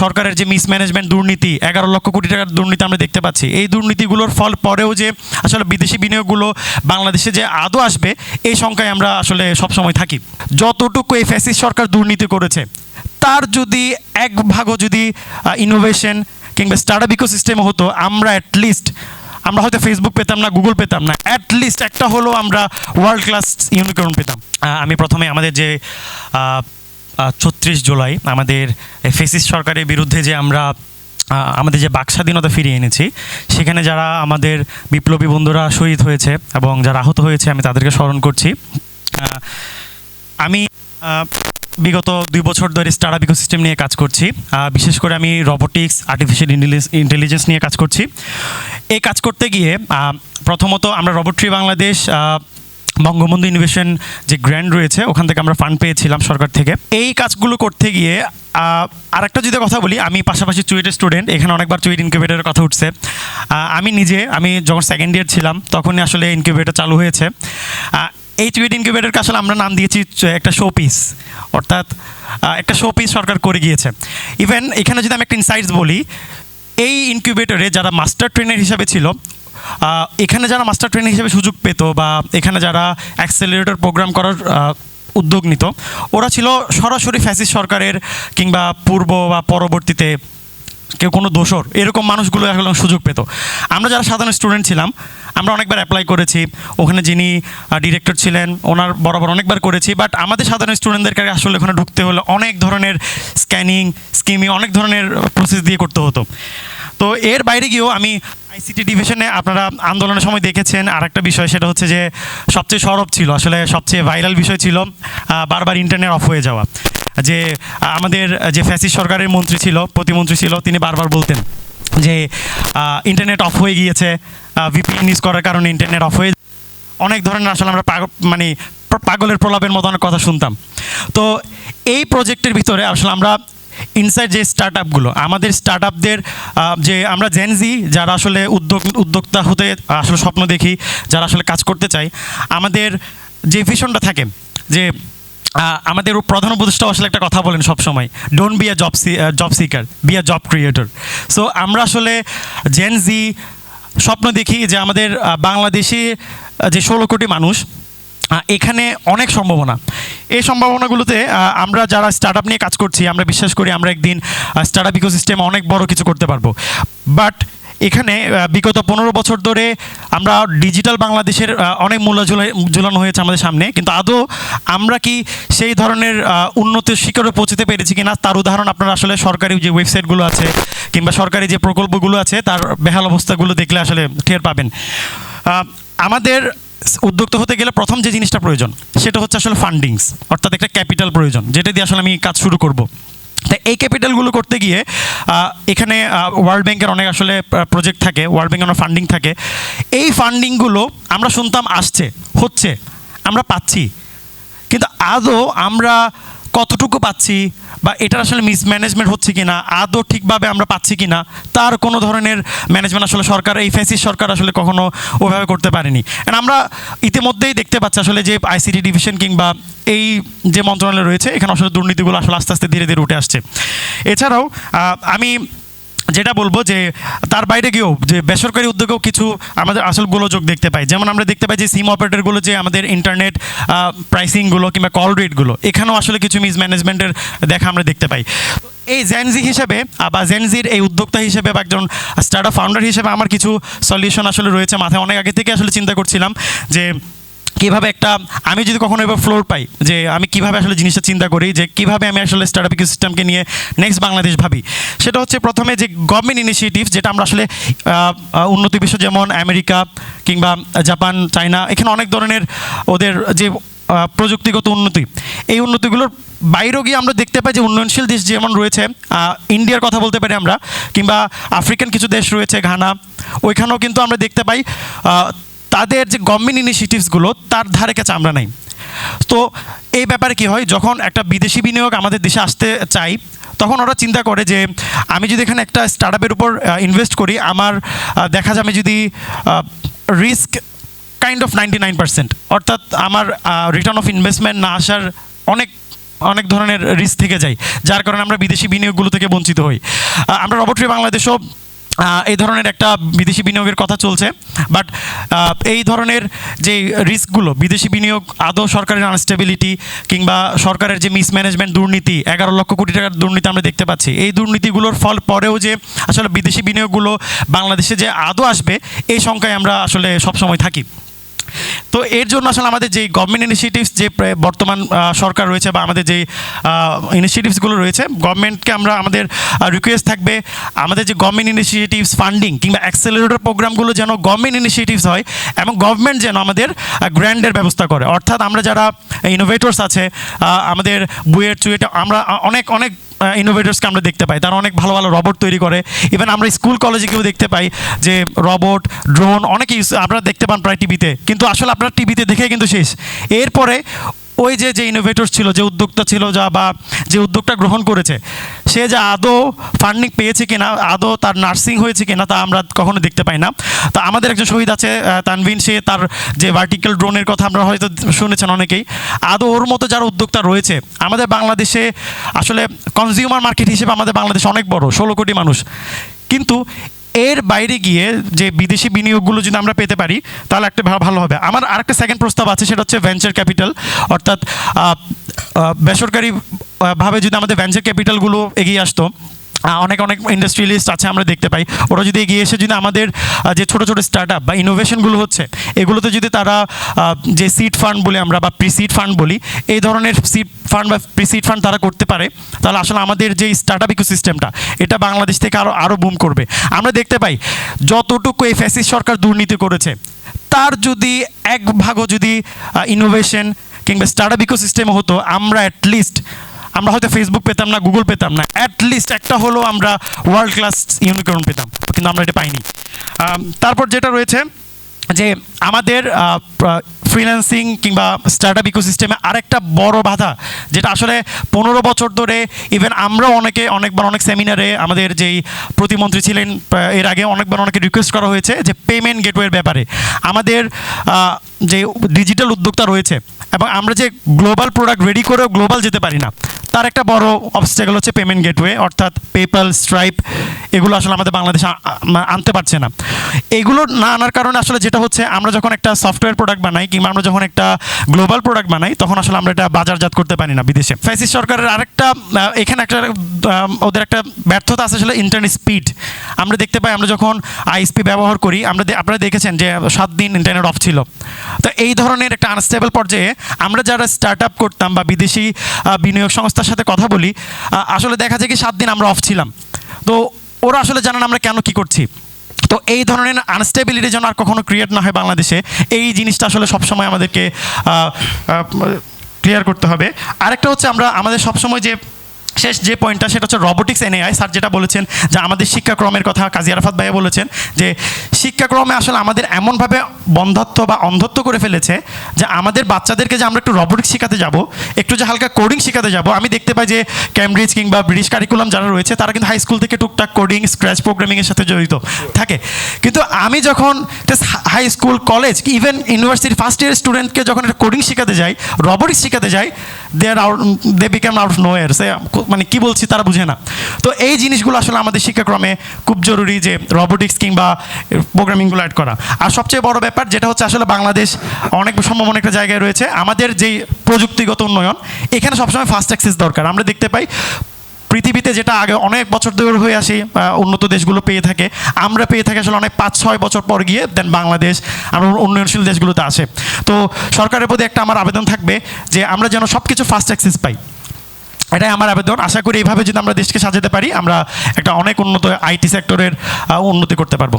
সরকারের যে মিসম্যানেজমেন্ট দুর্নীতি, এগারো লক্ষ কোটি টাকার দুর্নীতি আমরা দেখতে পাচ্ছি। এই দুর্নীতিগুলোর ফল পরেও যে আসলে বিদেশি বিনিয়োগগুলো বাংলাদেশে যে আদৌ আসবে, এই সংখ্যায় আমরা আসলে সবসময় থাকি। যতটুকু এই ফ্যাসিস সরকার দুর্নীতি করেছে, তার যদি এক ভাগও যদি ইনোভেশন কিংবা স্টার্টআপ ইকোসিস্টেম হতো, আমরা অ্যাটলিস্ট আমরা হয়তো ফেসবুক পেতাম না গুগল পেতাম না অ্যাটলিস্ট একটা হলেও আমরা ওয়ার্ল্ড ক্লাস ইউনিকর্ন পেতাম। আমি প্রথমে আমাদের যে ছত্রিশ জুলাই আমাদের ফেসিস সরকারের বিরুদ্ধে যে আমরা আমাদের যে বাক স্বাধীনতা ফিরিয়ে এনেছি, সেখানে যারা আমাদের বিপ্লবী বন্ধুরা শহীদ হয়েছে এবং যারা আহত হয়েছে, আমি তাদেরকে স্মরণ করছি। আমি বিগত দুই বছর ধরে স্টার্টআপ ইকোসিস্টেম নিয়ে কাজ করছি। বিশেষ করে আমি রবোটিক্স আর্টিফিশিয়াল ইন্টেলিজেন্স নিয়ে কাজ করছি। এই কাজ করতে গিয়ে প্রথমত আমরা রবোট্রি বাংলাদেশ বঙ্গবন্ধু ইনোভেশন যে গ্র্যান্ড রয়েছে, ওখান থেকে আমরা ফান্ড পেয়েছিলাম সরকার থেকে। এই কাজগুলো করতে গিয়ে আর একটা যদি কথা বলি, আমি পাশাপাশি চুয়েটের স্টুডেন্ট এখানে অনেকবার চুয়েট ইনকিউবেটারের কথা উঠছে। আমি নিজে, আমি যখন সেকেন্ড ইয়ার ছিলাম, তখনই আসলে ইনকিউবেটার চালু হয়েছে। এই চুয়েট ইনকিউবেটারকে আসলে আমরা নাম দিয়েছি একটা শো পিস অর্থাৎ একটা শো পিস সরকার করে গিয়েছে। ইভেন এখানে যদি আমি একটা ইনসাইটস বলি, এই ইনকিউবেটরে যারা মাস্টার ট্রেনার হিসাবে ছিল এখানে যারা মাস্টার ট্রেনিং হিসেবে সুযোগ পেত বা এখানে যারা অ্যাক্সেলারেটর প্রোগ্রাম করার উদ্যোগ নিত, ওরা ছিল সরাসরি ফ্যাসিস সরকারের কিংবা পূর্ব বা পরবর্তীতে কেউ কোনো দোষর, এরকম মানুষগুলো এখন সুযোগ পেত। আমরা যারা সাধারণ স্টুডেন্ট ছিলাম, আমরা অনেকবার অ্যাপ্লাই করেছি। ওখানে যিনি ডিরেক্টর ছিলেন, ওনার বরাবর অনেকবার করেছি বাট আমাদের সাধারণ স্টুডেন্টদেরকে আসলে ওখানে ঢুকতে হলে অনেক ধরনের স্ক্যানিং স্কিমিং অনেক ধরনের প্রসেস দিয়ে করতে হতো। তো এর বাইরে গিয়েও আমি আইসিটি ডিভিশনে আপনারা আন্দোলনের সময় দেখেছেন আর একটা বিষয় সেটা হচ্ছে যে সবচেয়ে সরব ছিল, আসলে সবচেয়ে ভাইরাল বিষয় ছিল বারবার ইন্টারনেট অফ হয়ে যাওয়া। যে, আমাদের যে ফ্যাসিস সরকারের মন্ত্রী ছিল, প্রতিমন্ত্রী ছিল, তিনি বারবার বলতেন যে ইন্টারনেট অফ হয়ে গিয়েছে ভিপিএন ইউজ করার কারণে ইন্টারনেট অফ হয়ে অনেক ধরনের আসলে আমরা মানে পাগলের প্রলাপের মতো অনেক কথা শুনতাম। তো এই প্রজেক্টের ভিতরে আসলে আমরা ইনসাইড যে স্টার্ট আপগুলো আমাদের স্টার্ট আপদের যে আমরা জেনজি যারা আসলে উদ্যোগ, উদ্যোক্তা হতে আসলে স্বপ্ন দেখি, যারা আসলে কাজ করতে চাই আমাদের যে ভিশনটা থাকে, যে আমাদের প্রধান উপদেষ্টা আসলে একটা কথা বলেন সবসময় don't be a job job seeker be a job creator so আমরা আসলে জেন জি স্বপ্ন দেখি যে আমাদের বাংলাদেশে যে ষোলো কোটি মানুষ এখানে অনেক সম্ভাবনা। এই সম্ভাবনাগুলোতে আমরা যারা স্টার্ট নিয়ে কাজ করছি, আমরা বিশ্বাস করি আমরা একদিন স্টার্ট আপ ইকোসিস্টেমে অনেক বড় কিছু করতে পারব। বাট এখানে বিগত পনেরো বছর ধরে আমরা ডিজিটাল বাংলাদেশের অনেক মূল্য ঝুলা- ঝুলানো হয়েছে আমাদের সামনে। কিন্তু আদৌ আমরা কি সেই ধরনের উন্নতির শিখরে পৌঁছতে পেরেছি কিনা, তার উদাহরণ আপনারা আসলে সরকারি যে ওয়েবসাইটগুলো আছে, কিংবা সরকারি যে প্রকল্পগুলো আছে, তার বেহাল অবস্থাগুলো দেখলে আসলে টের পাবেন। আমাদের উদ্যোক্তা হতে গেলে প্রথম যে জিনিসটা প্রয়োজন, সেটা হচ্ছে আসলে ফান্ডিংস অর্থাৎ একটা ক্যাপিটাল প্রয়োজন, যেটা দিয়ে আসলে আমি কাজ শুরু করব। তাই এই ক্যাপিটালগুলো করতে গিয়ে এখানে ওয়ার্ল্ড ব্যাংকের অনেক আসলে প্রজেক্ট থাকে ওয়ার্ল্ড ব্যাংকের অনেক ফান্ডিং থাকে। এই ফান্ডিংগুলো আমরা শুনতাম আসছে, হচ্ছে, আমরা পাচ্ছি। কিন্তু আদৌ আমরা কতটুকু পাচ্ছি বা এটার আসলে মিসম্যানেজমেন্ট হচ্ছে কি না আদৌ ঠিকভাবে আমরা পাচ্ছি কি না তার কোনো ধরনের ম্যানেজমেন্ট আসলে সরকার, এই ফেসিস সরকার আসলে কখনো ওভাবে করতে পারেনি। And আমরা ইতিমধ্যেই দেখতে পাচ্ছি আসলে যে আইসিটি ডিভিশন কিংবা এই যে মন্ত্রণালয় রয়েছে, এখানে আসলে দুর্নীতিগুলো আসলে আস্তে আস্তে ধীরে ধীরে উঠে আসছে। এছাড়াও আমি যেটা বলব যে, তার বাইরে গিয়েও যে বেসরকারি উদ্যোগেও কিছু আমাদের আসল গোলযোগ দেখতে পাই। যেমন আমরা দেখতে পাই যে, সিম অপারেটরগুলো যে আমাদের ইন্টারনেট প্রাইসিংগুলো কিংবা কল রেটগুলো, এখানেও আসলে কিছু মিসম্যানেজমেন্টের দেখা আমরা দেখতে পাই। এই জেনজি হিসেবে বা জেনজির এই উদ্যোক্তা হিসেবে বা একজন স্টার্ট আপ ফাউন্ডার হিসেবে আমার কিছু সলিউশন আসলে রয়েছে মাথায়। অনেক আগে থেকে আসলে চিন্তা করছিলাম যে কীভাবে একটা, আমি যদি কখনো এবার ফ্লোর পাই, যে আমি কীভাবে আসলে জিনিসটা চিন্তা করি, যে কীভাবে আমি আসলে স্টার্টআপ সিস্টেমকে নিয়ে নেক্সট বাংলাদেশ ভাবি, সেটা হচ্ছে প্রথমে যে গভর্নমেন্ট ইনিশিয়েটিভ যেটা আমরা আসলে উন্নত বিশ্ব যেমন আমেরিকা কিংবা জাপান, চায়না, এখানে অনেক ধরনের ওদের যে প্রযুক্তিগত উন্নতি, এই উন্নতিগুলোর বাইরেও গিয়ে আমরা দেখতে পাই যে উন্নয়নশীল দেশ যেমন রয়েছে ইন্ডিয়ার কথা বলতে পারি আমরা, কিংবা আফ্রিকান কিছু দেশ রয়েছে, ঘানা, ওইখানেও কিন্তু আমরা দেখতে পাই তাদের যে গভর্নমেন্ট ইনিশিয়েটিভসগুলো তার ধারে কাছে আমরা নাই। তো এই ব্যাপারে কি হয়, যখন একটা বিদেশি বিনিয়োগ আমাদের দেশে আসতে চাই, তখন ওরা চিন্তা করে যে, আমি যদি এখানে একটা স্টার্ট আপের উপর ইনভেস্ট করি, আমার দেখা যাবে যদি risk kind of ninety nine percent অর্থাৎ আমার রিটার্ন অফ ইনভেস্টমেন্ট না আসার অনেক অনেক ধরনের রিস্ক থেকে যায়, যার কারণে আমরা বিদেশি বিনিয়োগগুলো থেকে বঞ্চিত হই। আমরা রবটরি বাংলাদেশও এই ধরনের একটা বিদেশি বিনিয়োগের কথা চলছে বাট এই ধরনের যে রিস্কগুলো বিদেশি বিনিয়োগ, আদৌ সরকারের আনস্টেবিলিটি কিংবা সরকারের যে মিসম্যানেজমেন্ট দুর্নীতি, এগারো লক্ষ কোটি টাকার দুর্নীতি আমরা দেখতে পাচ্ছি, এই দুর্নীতিগুলোর ফল পরেও যে আসলে বিদেশি বিনিয়োগগুলো বাংলাদেশে যে আদৌ আসবে, এই সংখ্যায় আমরা আসলে সবসময় থাকি। তো এর জন্য আসলে আমাদের যে গভর্নমেন্ট ইনিশিয়েটিভস যে বর্তমান সরকার রয়েছে বা আমাদের যে ইনিশিয়েটিভসগুলো রয়েছে গভর্নমেন্টকে আমরা আমাদের রিকোয়েস্ট থাকবে আমাদের যে গভর্নমেন্ট ইনিশিয়েটিভস ফান্ডিং কিংবা অ্যাক্সেলারেটর প্রোগ্রামগুলো যেন গভর্নমেন্ট ইনিশিয়েটিভস হয় এবং গভর্নমেন্ট যেন আমাদের গ্র্যান্ডের ব্যবস্থা করে। অর্থাৎ আমরা যারা ইনোভেটর্স আছে আমাদের বুয়েট চুয়েট আমরা অনেক অনেক ইনোভেটর্সকে আমরা দেখতে পাই। তারা অনেক ভালো ভালো রবট তৈরি করে। ইভেন আমরা স্কুল কলেজে কেউ দেখতে পাই যে রবট ড্রোন অনেক ইউজ আপনারা দেখতে পান প্রায় টিভিতে কিন্তু আসলে আপনার টিভিতে দেখে কিন্তু শেষ। এরপরে ওই যে যে ইনোভেটর ছিল, যে উদ্যোক্তা ছিল যা বা যে উদ্যোগটা গ্রহণ করেছে, সে যে আদৌ ফান্ডিং পেয়েছে কিনা, আদৌ তার নার্সিং হয়েছে কিনা তা আমরা কখনো দেখতে পাই না। তো আমাদের একজন শহীদ আছে তানভিন, সে তার যে ভার্টিক্যাল ড্রোনের কথা আমরা হয়তো শুনেছেন অনেকেই। আদৌ ওর মতো যারা উদ্যোক্তা রয়েছে, আমাদের বাংলাদেশে আসলে কনজিউমার মার্কেট হিসেবে আমাদের বাংলাদেশ অনেক বড়, ষোলো কোটি মানুষ। কিন্তু এর বাইরে গিয়ে যে বিদেশি বিনিয়োগগুলো যদি আমরা পেতে পারি, তাহলে একটা ভালো হবে। আমার আরেকটা সেকেন্ড প্রস্তাব আছে, সেটা হচ্ছে ভেঞ্চার ক্যাপিটাল অর্থাৎ বেসরকারি ভাবে যদি আমাদের ভেঞ্চার ক্যাপিটালগুলো এগিয়ে আসতো অনেক অনেক ইন্ডাস্ট্রিয়ালিস্ট আছে, আমরা দেখতে পাই। ওরা যদি এগিয়ে এসে যদি আমাদের যে ছোটো ছোটো স্টার্ট আপ বা ইনোভেশনগুলো হচ্ছে, এগুলোতে যদি তারা যে সিড ফান্ড বলি আমরা বা প্রিসিড ফান্ড বলি, এই ধরনের সিড ফান্ড বা প্রিসিড ফান্ড তারা করতে পারে, তাহলে আসলে আমাদের যে স্টার্ট আপ ইকোসিস্টেমটা এটা বাংলাদেশ থেকে আরও আরও বুম করবে। আমরা দেখতে পাই, যতটুকু এই ফ্যাসিস সরকার দুর্নীতি করেছে, তার যদি এক ভাগও যদি ইনোভেশন কিংবা স্টার্ট আপ ইকোসিস্টেম হতো, আমরা অ্যাটলিস্ট আমরা হয়তো ফেসবুক পেতাম না গুগল পেতাম না। অ্যাটলিস্ট একটা হলেও আমরা ওয়ার্ল্ড ক্লাস ইউনিকর্ন পেতাম, কিন্তু আমরা এটা পাইনি। তারপর যেটা রয়েছে যে আমাদের ফ্রিল্যান্সিং কিংবা স্টার্ট আপ ইকোসিস্টেমে আরেকটা বড় বাধা, যেটা আসলে পনেরো বছর ধরে ইভেন আমরাও অনেকে অনেকবার অনেক সেমিনারে আমাদের যেই প্রতিমন্ত্রী ছিলেন এর আগে অনেকবার অনেকে রিকোয়েস্ট করা হয়েছে যে পেমেন্ট গেটওয়ের ব্যাপারে। আমাদের যে ডিজিটাল উদ্যোক্তা রয়েছে, এবং আমরা যে গ্লোবাল প্রোডাক্ট রেডি করেও গ্লোবাল যেতে পারি না তার একটা বড় অবস্টেকল হচ্ছে পেমেন্ট গেটওয়ে অর্থাৎ পেপাল স্ট্রাইপ এগুলো আসলে আমাদের বাংলাদেশে আনতে পারছে না। এগুলো না আনার কারণে আসলে যেটা হচ্ছে, আমরা যখন একটা সফটওয়্যার প্রোডাক্ট বানাই কিংবা আমরা যখন একটা গ্লোবাল প্রোডাক্ট বানাই, তখন আসলে আমরা এটা বাজারজাত করতে পারি না বিদেশে। ফ্যাসিস সরকারের আরেকটা এখানে একটা ওদের একটা ব্যর্থতা আছে আসলে ইন্টারনেট স্পিড আমরা দেখতে পাই, আমরা যখন আইএসপি ব্যবহার করি, আমরা আপনারা দেখেছেন যে সাত দিন ইন্টারনেট অফ ছিল। তো এই ধরনের একটা আনস্টেবল পর্যায়ে আমরা যারা স্টার্ট আপ করতাম বা বিদেশি বিনিয়োগ সংস্থার সাথে কথা বলি আসলে দেখা যায় কি সাত দিন আমরা অফ ছিলাম। তো ওরা আসলে জানেন আমরা কেন কি করছি। তো এই ধরনের আনস্টেবিলিটি যেন আর কখনো ক্রিয়েট না হয় বাংলাদেশে, এই জিনিসটা আসলে সবসময় আমাদেরকে ক্লিয়ার করতে হবে। আরেকটা হচ্ছে আমরা, আমাদের সবসময় যে শেষ যে পয়েন্টটা সেটা হচ্ছে রবোটিক্স এনএআই স্যার যেটা বলেছেন, যে আমাদের শিক্ষাক্রমের কথা কাজী আরাফাত ভাইয়া বলেছেন, যে শিক্ষাক্রমে আসলে আমাদের এমনভাবে বন্ধত্ব বা অন্ধত্ব করে ফেলেছে যে আমাদের বাচ্চাদেরকে যে আমরা একটু রবোটিক্স শেখাতে যাব, একটু যে হালকা কোডিং শেখাতে যাব, আমি দেখতে পাই যে ক্যামব্রিজ কিংবা ব্রিটিশ কারিকুলাম যারা রয়েছে, তারা কিন্তু হাই স্কুল থেকে টুকটাক কোডিং স্ক্র্যাচ প্রোগ্রামিংয়ের সাথে জড়িত থাকে। কিন্তু আমি যখন হাই স্কুল কলেজ ইভেন ইউনিভার্সিটির ফার্স্ট ইয়ার স্টুডেন্টকে যখন একটা কোডিং শেখাতে যাই রবোটিক্স শেখাতে যাই they out they become out no air say মানে কি বলছি তারা বুঝে না। তো এই জিনিসগুলো আসলে আমাদের শিক্ষাক্রমে খুব জরুরি যে রবোটিক্স কিংবা প্রোগ্রামিংগুলো অ্যাড করা। আর সবচেয়ে বড় ব্যাপার যেটা হচ্ছে আসলে বাংলাদেশ অনেক সম্ভাবনা একটা জায়গায় রয়েছে। আমাদের যেই প্রযুক্তিগত উন্নয়ন, এখানে সবসময় ফাস্ট অ্যাক্সেস দরকার। আমরা দেখতে পাই পৃথিবীতে যেটা আগে অনেক বছর ধরে হয়ে আসি উন্নত দেশগুলো পেয়ে থাকে, আমরা পেয়ে থাকি আসলে অনেক পাঁচ, ছয় বছর পর গিয়ে দেন বাংলাদেশ আমরা উন্নয়নশীল দেশগুলোতে আসে। তো সরকারের প্রতি একটা আমার আবেদন থাকবে যে আমরা যেন সব কিছু ফার্স্ট অ্যাক্সেস পাই। এটাই আমার আবেদন। আশা করি এইভাবে যদি আমরা দেশকে সাজাতে পারি, আমরা একটা অনেক উন্নত আইটি সেক্টরের উন্নতি করতে পারব।